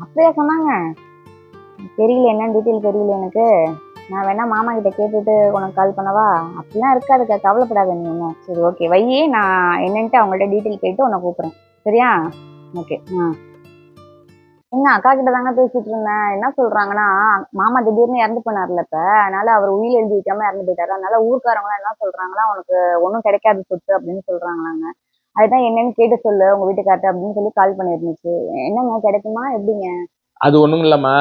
அப்படியா சொன்னாங்க? தெரியல என்னன்னு டீட்டெயில் தெரியல எனக்கு. நான் வேணா மாமா கிட்ட கேட்டுட்டு உனக்கு கால் பண்ணவா? அப்படிலாம் இருக்காதுக்கா கவலைப்படாத நீ ஒன்றும் சரி ஓகே வையே நான் என்னன்ட்டு அவங்கள்ட்ட டீட்டெயில் கேட்டு உன்னை கூப்பிட்றேன். சரியா? ஓகே ஆ. என்ன அக்கா கிட்ட தாங்க பேசிட்டு இருந்தேன். என்ன சொல்றாங்கன்னா மாமா திடீர்னு இறந்து போனார்ல இப்ப. அதனால அவர் உயிர் எழுதி வைக்காம இறந்து போயிட்டாரு. அதனால ஊர்க்காரங்களாம் என்ன சொல்றாங்களா உனக்கு ஒன்றும் கிடைக்காது சொத்து அப்படின்னு சொல்றாங்களாங்க. அதுதான் என்னன்னு கேட்டு சொல்லு உங்க வீட்டுக்கார்ட்ட அப்படின்னு சொல்லி கால் பண்ணிருந்துச்சு. என்னங்க கிடைக்குமா? எப்படிங்க? அது ஒண்ணும் இல்லம்மா.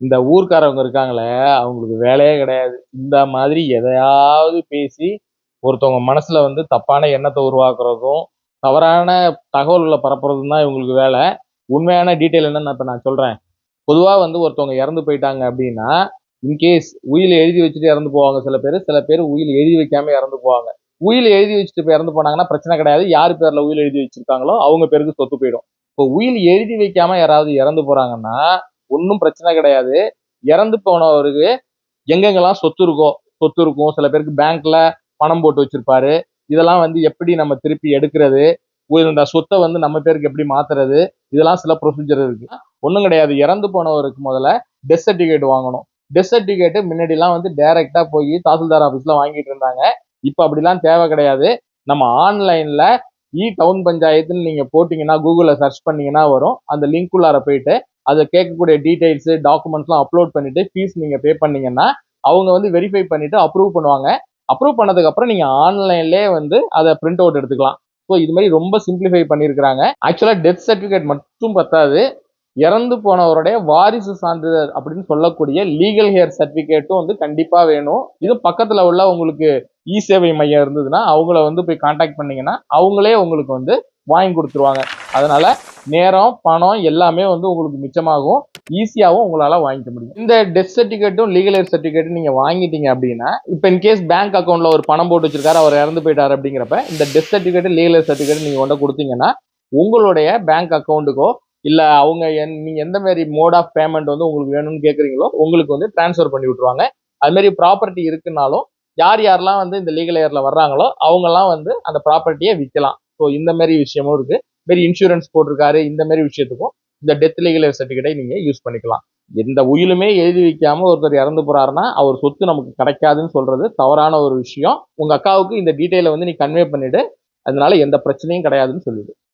இந்த ஊர்க்காரவங்க இருக்காங்களே அவங்களுக்கு வேலையே கிடையாது. இந்த மாதிரி எதையாவது பேசி ஒருத்தவங்க மனசுல வந்து தப்பான எண்ணத்தை உருவாக்குறதும் தவறான தகவல்களை பரப்புறதும் தான் இவங்களுக்கு வேலை. உண்மையான டீட்டெயில் என்னன்னு இப்ப நான் சொல்றேன். பொதுவா வந்து ஒருத்தவங்க இறந்து போயிட்டாங்க அப்படின்னா இன்கேஸ் உயில் எழுதி வச்சுட்டு இறந்து போவாங்க சில பேர் சில பேர் உயில் எழுதி வைக்காம இறந்து போவாங்க. உயில் எழுதி வச்சுட்டு இப்போ இறந்து போனாங்கன்னா பிரச்சனை கிடையாது. யார் பேர்ல உயில் எழுதி வச்சிருக்காங்களோ அவங்க பேருக்கு சொத்து போயிடும். இப்போ உயில் எழுதி வைக்காம யாராவது இறந்து போறாங்கன்னா ஒன்றும் பிரச்சனை கிடையாது. இறந்து போனவருக்கு எங்கெங்கெல்லாம் சொத்து இருக்கோ சொத்து இருக்கும். சில பேருக்கு பேங்க்ல பணம் போட்டு வச்சிருப்பாரு. இதெல்லாம் வந்து எப்படி நம்ம திருப்பி எடுக்கிறது? இந்த சொத்தை வந்து நம்ம பேருக்கு எப்படி மாத்துறது? இதெல்லாம் சில ப்ரொசீஜர் இருக்கு. ஒன்றும் கிடையாது. இறந்து போனவருக்கு முதல்ல டெத் சர்டிஃபிகேட் வாங்கணும். டெத் சர்டிஃபிகேட் முன்னாடிலாம் வந்து டைரக்டா போய் தாசில்தார் ஆஃபீஸில் வாங்கிட்டு இருந்தாங்க. இப்போ அப்படிலாம் தேவை கிடையாது. நம்ம ஆன்லைன்ல இ டவுன் பஞ்சாயத்துன்னு நீங்க போட்டீங்கன்னா கூகுளில் சர்ச் பண்ணீங்கன்னா வரும். அந்த லிங்க் உள்ளார போயிட்டு அதை கேட்கக்கூடிய டீடைல்ஸ் டாக்குமெண்ட்ஸ்லாம் அப்லோட் பண்ணிட்டு ஃபீஸ் நீங்க பே பண்ணீங்கன்னா அவங்க வந்து வெரிஃபை பண்ணிட்டு அப்ரூவ் பண்ணுவாங்க. அப்ரூவ் பண்ணதுக்கு அப்புறம் நீங்க ஆன்லைன்லேயே வந்து அதை பிரிண்ட் அவுட் எடுத்துக்கலாம். ஸோ இது மாதிரி ரொம்ப சிம்பிளிஃபை பண்ணியிருக்கிறாங்க ஆக்சுவலாக டெத் சர்டிஃபிகேட் மட்டும் பத்தாது. இறந்து போனவருடைய வாரிசு சான்றிதழ் அப்படின்னு சொல்லக்கூடிய லீகல் ஹேர் சர்டிஃபிகேட்டும் வந்து கண்டிப்பா வேணும். இது பக்கத்துல உள்ள உங்களுக்கு இ சேவை மையம் இருந்ததுன்னா அவங்கள வந்து போய் காண்டாக்ட் பண்ணீங்கன்னா அவங்களே உங்களுக்கு வந்து வாங்கி கொடுத்துருவாங்க. அதனால நேரம் பணம் எல்லாமே வந்து உங்களுக்கு மிச்சமாகும். ஈஸியாகவும் உங்களால் வாங்கிக்க முடியும். இந்த டெத் சர்டிஃபிகேட்டும் லீகல் ஏர் சர்டிஃபிகேட்டும் நீங்கள் வாங்கிட்டீங்க அப்படின்னா இப்போ இன்கேஸ் பேங்க் அக்கௌண்ட்டில் ஒரு பணம் போட்டு வச்சிருக்காரு அவர் இறந்து போயிட்டாரு அப்படிங்கிறப்ப இந்த death certificate legal heir certificate நீங்கள் கொண்டு கொடுத்தீங்கன்னா உங்களுடைய பேங்க் அக்கௌண்ட்டுக்கோ இல்லை அவங்க என்- நீங்கள் எந்த மாதிரி மோட் ஆஃப் பேமெண்ட் வந்து உங்களுக்கு வேணும்னு கேட்குறீங்களோ உங்களுக்கு வந்து ட்ரான்ஸ்ஃபர் பண்ணி விட்ருவாங்க அதுமாரி ப்ராப்பர்ட்டி இருக்குனாலும் யார் யாரெல்லாம் வந்து இந்த லீகல் இயரில் வர்றாங்களோ அவங்கெல்லாம் வந்து அந்த ப்ராப்பர்ட்டியை விற்கலாம் ஸோ இந்த மாதிரி விஷயமும் இருக்குது மாரி இன்சூரன்ஸ் போட்டிருக்காரு இந்த மாதிரி விஷயத்துக்கும் இந்த டெத் லீகல் இயர் சர்டிஃபிகேட்டை நீங்கள் யூஸ் பண்ணிக்கலாம். எந்த உயிலுமே எழுதி வைக்காம ஒருத்தர் இறந்து போறாருன்னா அவர் சொத்து நமக்கு கிடைக்காதுன்னு சொல்றது தவறான ஒரு விஷயம். உங்க அக்காவுக்கு இந்த டீட்டெயிலை வந்து நீ கன்வே பண்ணிவிடு அதனால எந்த பிரச்சனையும் கிடையாதுன்னு சொல்லுது